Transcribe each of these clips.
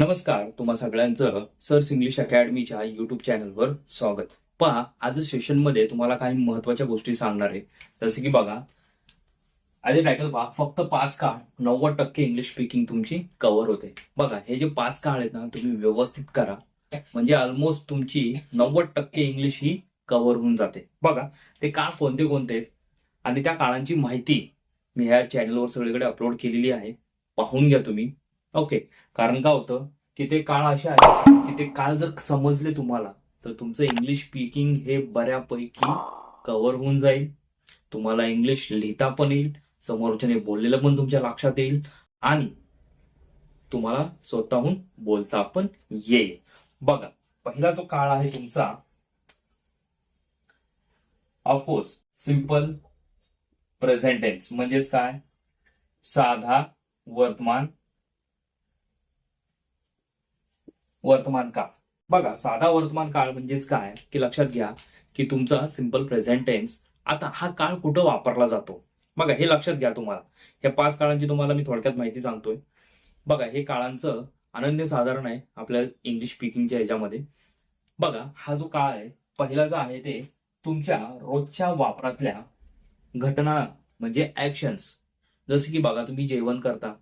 नमस्कार तुम्हा सगळ्यांचं सर्स इंग्लिश अकॅडमीच्या युट्यूब चॅनलवर स्वागत. पहा आज सेशनमध्ये तुम्हाला काही महत्त्वाच्या गोष्टी सांगणार आहे. जसे की बघा आज टायटल पहा फक्त पाच काळ नव्वद टक्के इंग्लिश स्पीकिंग तुमची कव्हर होते. बघा हे जे पाच काळ आहेत ना तुम्ही व्यवस्थित करा. म्हणजे ऑलमोस्ट तुमची नव्वद टक्के इंग्लिश ही कव्हर होऊन जाते. बघा ते काळ कोणते कोणते आणि त्या काळांची माहिती मी ह्या चॅनलवर सगळीकडे अपलोड केलेली आहे. पाहून घ्या तुम्ही. ओके कारण काय होतं? की ते काळ असे आहे की ते काळ जर समजले तुम्हाला तर तुमचं इंग्लिश स्पीकिंग हे बऱ्यापैकी कव्हर होऊन जाईल. तुम्हाला इंग्लिश लिहिता पण येईल. समोरच्याने बोललेलं पण तुमच्या लक्षात येईल. आणि तुम्हाला स्वतःहून बोलता पण येईल. बघा पहिला जो काळ आहे तुमचा ऑफकोर्स सिंपल प्रेझेंटेन्स म्हणजेच काय? साधा वर्तमान वर्तमान काळ. बघा साधा वर्तमान काळ म्हणजेच काय? की लक्षात घ्या की तुमचा सिंपल प्रेझेंट टेन्स आता हा काळ कुठं वापरला जातो? बघा हे लक्षात घ्या तुम्हाला. या पाच काळांची तुम्हाला मी थोडक्यात माहिती सांगतोय. बघा हे काळांचं अनन्य साधारण आहे आपल्या इंग्लिश स्पीकिंगच्या ह्याच्यामध्ये. बघा हा जो काळ आहे पहिला जो आहे ते तुमच्या रोजच्या वापरातल्या घटना म्हणजे ऍक्शन्स जसे की बघा तुम्ही जेवण करता.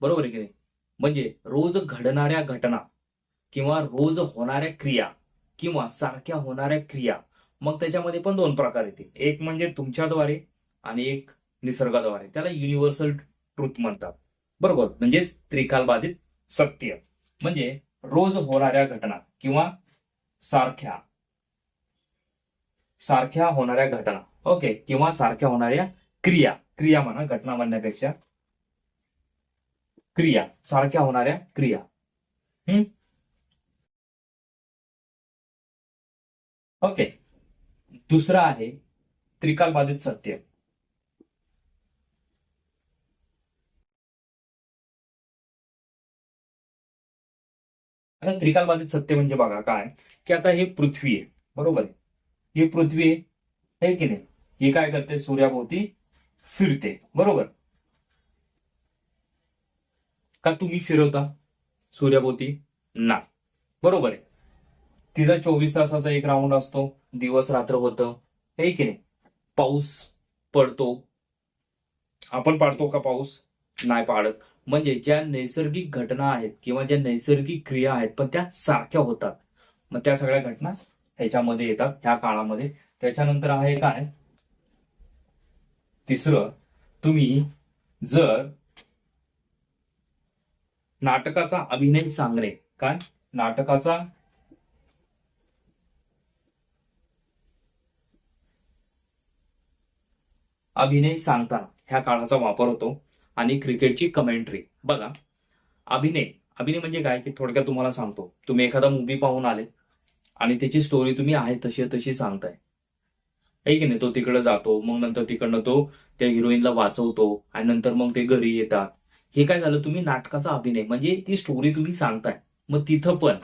बरोबर आहे की नाही? म्हणजे रोज घडणाऱ्या घटना. किंवा रोज होणाऱ्या क्रिया किंवा सारख्या होणाऱ्या क्रिया मग त्याच्यामध्ये पण दोन प्रकार येतील. एक म्हणजे तुमच्याद्वारे आणि एक निसर्गाद्वारे. त्याला युनिव्हर्सल ट्रूथ म्हणतात. बरोबर? म्हणजेच त्रिकालबाधित सत्य. म्हणजे रोज होणाऱ्या घटना किंवा सारख्या सारख्या होणाऱ्या घटना. ओके? किंवा सारख्या होणाऱ्या क्रिया. क्रिया म्हणा घटना म्हणण्यापेक्षा. क्रिया. सारख्या होणाऱ्या क्रिया. हम्म ओके. दुसरं आहे त्रिकालबाधित सत्य. आता त्रिकालबाधित सत्य म्हणजे बघा काय? की आता हे पृथ्वी आहे. बरोबर आहे? ही पृथ्वी आहे. की नाही? ही काय करते? सूर्याभोवती फिरते. बरोबर? का तुम्ही फिरवता? सूर्याभोवती नाही. बरोबर आहे? तिचा चोवीस तासाचा एक राऊंड असतो. दिवस रात्र होतं. हे की नाही? पाऊस पडतो. आपण पाडतो का पाऊस? नाही पाडत. म्हणजे ज्या नैसर्गिक घटना आहेत किंवा ज्या नैसर्गिक क्रिया आहेत पण त्या सारख्या होतात. मग त्या सगळ्या घटना ह्याच्यामध्ये येतात ह्या काळामध्ये. त्याच्यानंतर आहे काय? तिसरं तुम्ही जर नाटकाचा अभिनय सांगणे. काय? नाटकाचा अभिनय सांगताना ह्या काळाचा वापर होतो आणि क्रिकेटची कमेंट्री बघा अभिनय. अभिनय म्हणजे काय? की थोडक्यात तुम्हाला सांगतो. तुम्ही एखादा मूवी पाहून आले आणि त्याची स्टोरी तुम्ही आहे तशी तशी सांगताय. आहे की नाही? तो तिकडे जातो मग नंतर तिकडनं तो त्या हिरोईनला वाचवतो आणि नंतर मग ते घरी येतात. हे काय झालं? तुम्ही नाटकाचा अभिनय म्हणजे ती स्टोरी तुम्ही सांगताय. मग तिथं पण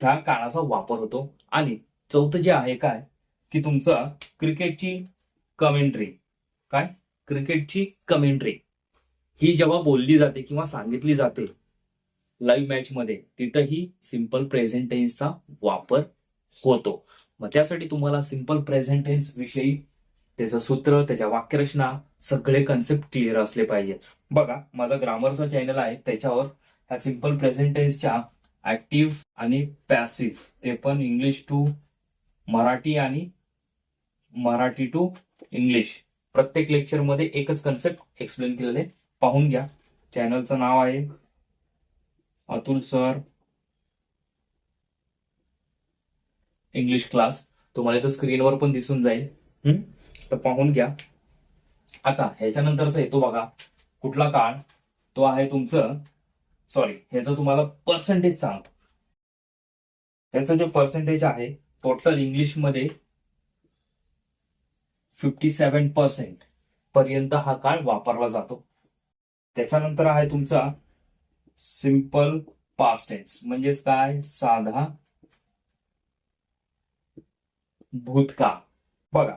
त्या काळाचा वापर होतो. आणि चौथं जे आहे काय? की तुमचा क्रिकेटची कमेंट्री काय? क्रिकेटची कमेंट्री ही जेव्हा बोलली जाते किंवा सांगितली जाते लाईव्ह मॅच मध्ये तिथंही सिंपल प्रेझेंट टेन्सचा वापर होतो. मग त्यासाठी तुम्हाला सिंपल प्रेझेंट टेन्स विषयी त्याचं सूत्र त्याच्या वाक्यरचना सगळे कन्सेप्ट क्लिअर असले पाहिजे. बघा माझा ग्रामरचा चॅनल आहे त्याच्यावर ह्या सिंपल प्रेझेंट टेन्सच्या ऍक्टिव्ह आणि पॅसिव्ह ते पण इंग्लिश टू मराठी आणि मराठी टू इंग्लिश प्रत्येक लेक्चरमध्ये एकच कन्सेप्ट एक्सप्लेन केलेले पाहून घ्या. चॅनलचं नाव आहे. अतुल सर इंग्लिश क्लास तुम्हाला इथं स्क्रीनवर पण दिसून जाईल. हम्म? तर पाहून घ्या. आता ह्याच्यानंतरचा येतो बघा. कुठला काळ? तो आहे तुमचं सॉरी ह्याचं तुम्हाला पर्सेंटेज सांगतो. ह्याचं जे पर्सेंटेज आहे टोटल इंग्लिशमध्ये फिफ्टी सेवन पर्सेंट पर्यंत हा काळ वापरला जातो. त्याच्यानंतर आहे तुमचा सिंपल पास्ट टेन्स म्हणजेच काय? साधा भूतकाळ. बघा.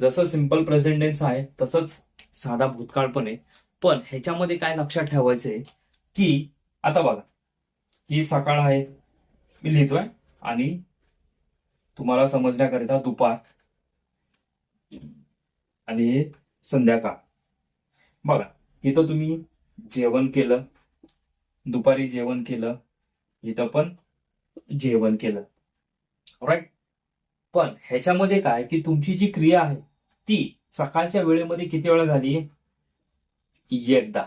जसं सिंपल प्रेझेंट टेन्स आहे तसंच साधा भूतकाळ पण आहे. पण ह्याच्यामध्ये काय लक्षात ठेवायचंय की आता बघा. ही सकाळ आहे. मी लिहितोय आणि तुम्हाला समजण्याकरिता दुपार. आणि हे संध्याकाळ. बघा इथं तुम्ही जेवण केलं दुपारी जेवण केलं इथं पण जेवण केलं. राईट पण ह्याच्यामध्ये काय की तुमची जी क्रिया आहे ती सकाळच्या वेळेमध्ये किती वेळा झाली? एकदा.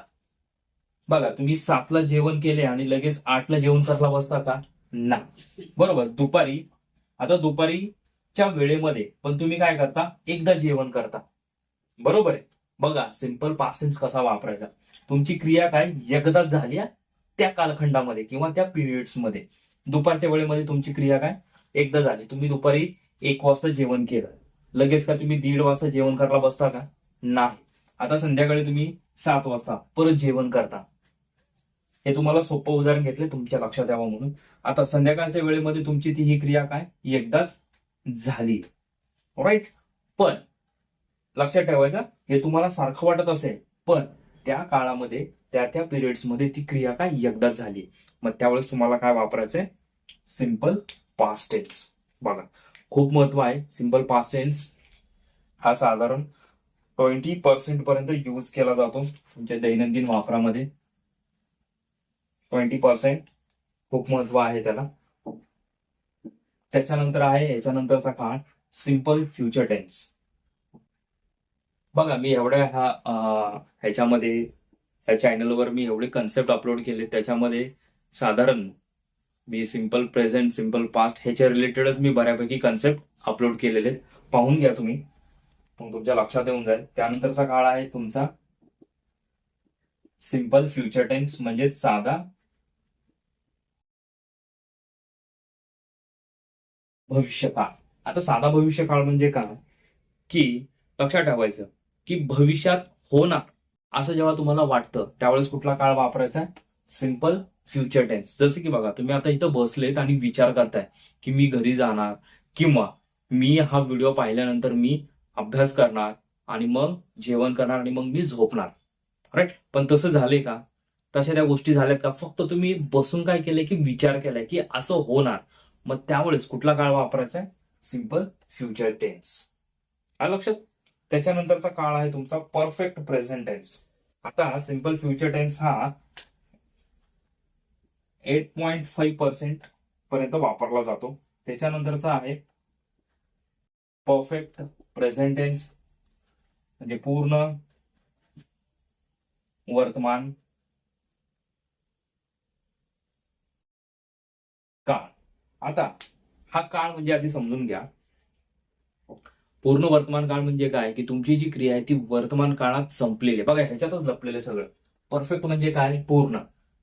बघा तुम्ही सातला जेवण केले आणि लगेच आठला जेवण करायला बसता का? नाही. बरोबर दुपारी. आता दुपारीच्या वेळेमध्ये पण तुम्ही काय करता? एकदा जेवण करता. बरोबर आहे. बघा सिंपल पासेन्स कसा वापरायचा? तुमची क्रिया काय? एकदाच झाली त्या कालखंडामध्ये किंवा त्या पिरियड्समध्ये दुपारच्या वेळेमध्ये तुमची क्रिया काय? एकदा झाली. तुम्ही दुपारी एक वाजता जेवण केलं. लगेच का तुम्ही दीड वाजता जेवण करायला बसता का? नाही. आता संध्याकाळी तुम्ही सात वाजता परत जेवण करता. हे तुम्हाला सोपं उदाहरण घेतले तुमच्या लक्षात यावं म्हणून. आता संध्याकाळच्या वेळेमध्ये तुमची ती ही क्रिया काय? एकदाच झाली. राईट पण लक्षात ठेवायचं. हे तुम्हाला सारखं वाटत असेल पण त्या काळामध्ये त्या त्या पिरियड्समध्ये ती क्रिया काय एकदाच झाली. मग त्यावेळेस तुम्हाला काय वापरायचंय? सिंपल पास्ट टेन्स बघा खूप महत्त्व आहे सिंपल पास्ट टेन्स हा साधारण ट्वेंटी पर्सेंट पर्यंत यूज केला जातो तुमच्या दैनंदिन वापरामध्ये. ट्वेंटी पर्सेंट खूप महत्त्व आहे त्याला. त्याच्यानंतर आहे याच्यानंतरचा काळ सिंपल फ्युचर टेन्स बघा मी एवढ्या हा ह्याच्यामध्ये ह्या चॅनलवर मी एवढे कन्सेप्ट अपलोड केले त्याच्यामध्ये साधारण मी सिंपल प्रेझेंट सिंपल पास्ट ह्याच्या रिलेटेडच मी बऱ्यापैकी कन्सेप्ट अपलोड केलेले आहेत. पाहून घ्या तुम्ही. मग तुमच्या लक्षात येऊन जाईल. त्यानंतरचा काळ आहे तुमचा सिंपल फ्युचर टेन्स म्हणजे साधा भविष्यकाळ. आता साधा भविष्यकाळ म्हणजे काय? की लक्षात ठेवायचं. की भविष्यात होणार असं जेव्हा तुम्हाला वाटतं त्यावेळेस कुठला काळ वापरायचा आहे? सिंपल फ्युचर टेन्स जसं की बघा तुम्ही आता इथं बसलेत आणि विचार करताय की मी घरी जाणार किंवा मी हा व्हिडिओ पाहिल्यानंतर मी अभ्यास करणार आणि मग जेवण करणार आणि मग मी झोपणार. राईट पण तसं झालंय का? तशा त्या गोष्टी झाल्यात का? फक्त तुम्ही बसून काय केलंय की विचार केलाय की असं होणार. मग त्यावेळेस कुठला काळ वापरायचा आहे? सिंपल फ्युचर टेन्स आलं लक्षात? त्याच्यानंतरचा काळ आहे तुमचा परफेक्ट प्रेझेंट टेन्स. आता सिंपल फ्युचर टेन्स हा एट पॉइंट फाईव्ह पर्सेंट पर्यंत वापरला जातो. त्याच्यानंतरचा आहे परफेक्ट प्रेझेंट टेन्स म्हणजे पूर्ण वर्तमान काळ. आता हा काळ म्हणजे आधी समजून घ्या. पूर्ण वर्तमान काळ म्हणजे काय? की तुमची जी क्रिया आहे ती वर्तमान काळात संपलेली आहे. बघा ह्याच्यातच लपलेले सगळं. परफेक्ट म्हणजे काय पूर्ण.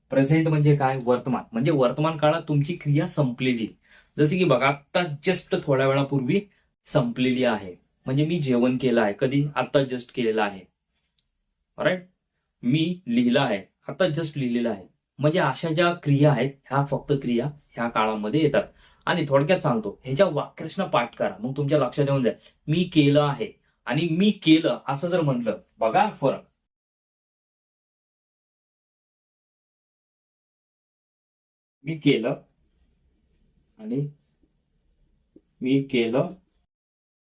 प्रेझेंट म्हणजे काय? वर्तमान. म्हणजे वर्तमान काळात तुमची क्रिया संपलेली आहे. जसे की बघा आत्ता जस्ट थोड्या वेळापूर्वी संपलेली आहे. म्हणजे मी जेवण केलं आहे. कधी? आता जस्ट केलेलं आहे. राईट मी लिहिलं आहे. आता जस्ट लिहिलेलं आहे. म्हणजे अशा ज्या क्रिया आहेत ह्या फक्त क्रिया ह्या काळामध्ये येतात. आणि थोडक्यात सांगतो ह्याच्या वाक्यरचना पाठ करा मग तुमच्या लक्षात येऊन जाईल. मी केलं आहे आणि मी केलं असं जर म्हणलं बघा फरक. मी केलं आणि मी केलं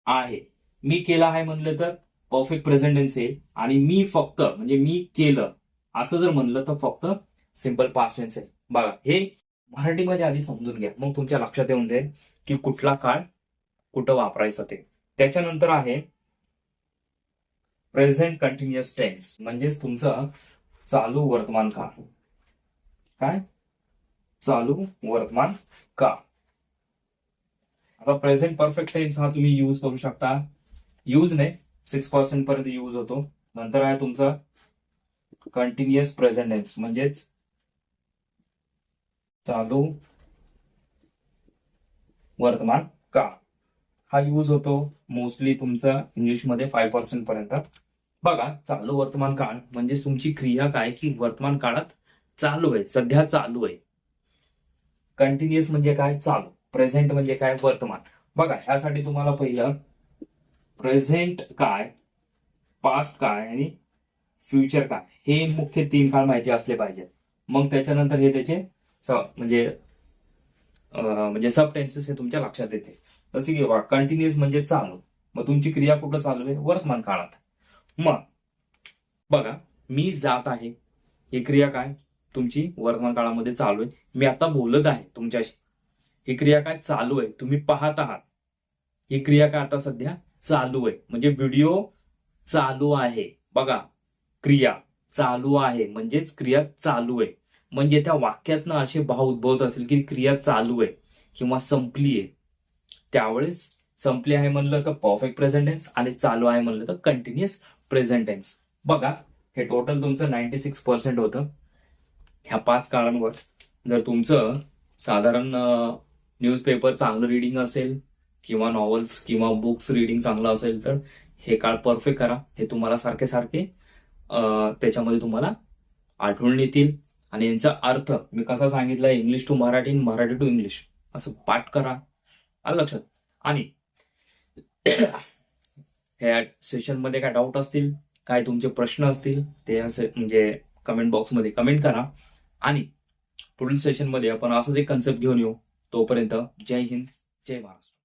आहे. मी केलं आहे म्हणलं तर परफेक्ट प्रेझेंटेन्स येईल. आणि मी फक्त म्हणजे मी केलं असं जर म्हणलं तर फक्त सिंपल पास्ट टेन्स आहे बघा हे मराठीमध्ये आधी समजून घ्या. मग तुमच्या लक्षात येऊन जाईल की कुठला काळ कुठं वापरायचं ते. त्याच्यानंतर आहे प्रेझेंट कंटिन्युअस टेन्स म्हणजेच तुमचं चालू वर्तमान काळ. काय? चालू वर्तमान काळ. आता प्रेझेंट परफेक्ट टेन्स हा तुम्ही यूज करू शकता. यूज नाही. सिक्स पर्सेंट पर्यंत यूज होतो. नंतर आहे तुमचं कंटिन्युअस प्रेझेंट टेन्स म्हणजेच चालू वर्तमान काळ. हा यूज होतो मोस्टली तुमचा इंग्लिशमध्ये फाईव्ह पर्सेंट पर्यंत. बघा चालू वर्तमान काळ म्हणजे तुमची क्रिया काय की वर्तमान काळात चालू आहे सध्या चालू आहे. कंटिन्युअस म्हणजे काय? चालू. प्रेझेंट म्हणजे काय? वर्तमान. बघा ह्यासाठी तुम्हाला पहिलं प्रेझेंट काय पास्ट काय आणि फ्युचर काय हे मुख्य तीन काळ माहिती असले पाहिजेत. मग त्याच्यानंतर हे त्याचे म्हणजे म्हणजे सब टेन्सेस हे तुमच्या लक्षात येते. जसे की कंटिन्युअस म्हणजे चालू. मग तुमची क्रिया कुठं चालू आहे? वर्तमान काळात. मग बघा मी जात आहे. ही क्रिया काय? तुमची वर्तमान काळामध्ये चालू आहे. मी आता बोलत आहे तुमच्याशी. ही क्रिया काय? चालू आहे. तुम्ही पाहत आहात. ही क्रिया काय आता सध्या? चालू आहे. म्हणजे व्हिडिओ चालू आहे. बघा क्रिया चालू आहे. म्हणजेच क्रिया चालू आहे. म्हणजे त्या वाक्यातनं असे भाव उद्भवत असेल की क्रिया चालू आहे किंवा संपली आहे. त्यावेळेस संपली आहे म्हणलं तर परफेक्ट प्रेझेंटेन्स आणि चालू आहे म्हणलं तर कंटिन्युअस प्रेझेंटेन्स बघा हे टोटल तुमचं नाईन्टी सिक्स पर्सेंट होतं. ह्या पाच काळांवर जर तुमचं साधारण न्यूजपेपर चांगलं रिडिंग असेल किंवा नॉवल्स किंवा बुक्स रिडिंग चांगलं असेल तर हे काळ परफेक्ट करा. हे तुम्हाला सारखे सारखे त्याच्यामध्ये तुम्हाला आठवण येतील. आणि यांचा अर्थ मी कसा सांगितलं English to Marathi Marathi to English असं पाठ करा. आलं लक्षात? आणि ह्या सेशनमध्ये काय डाऊट असतील काय तुमचे प्रश्न असतील ते असे म्हणजे कमेंट बॉक्समध्ये कमेंट करा. आणि पुढील सेशनमध्ये आपण असंच एक कन्सेप्ट घेऊन येऊ. तोपर्यंत जय हिंद जय महाराष्ट्र.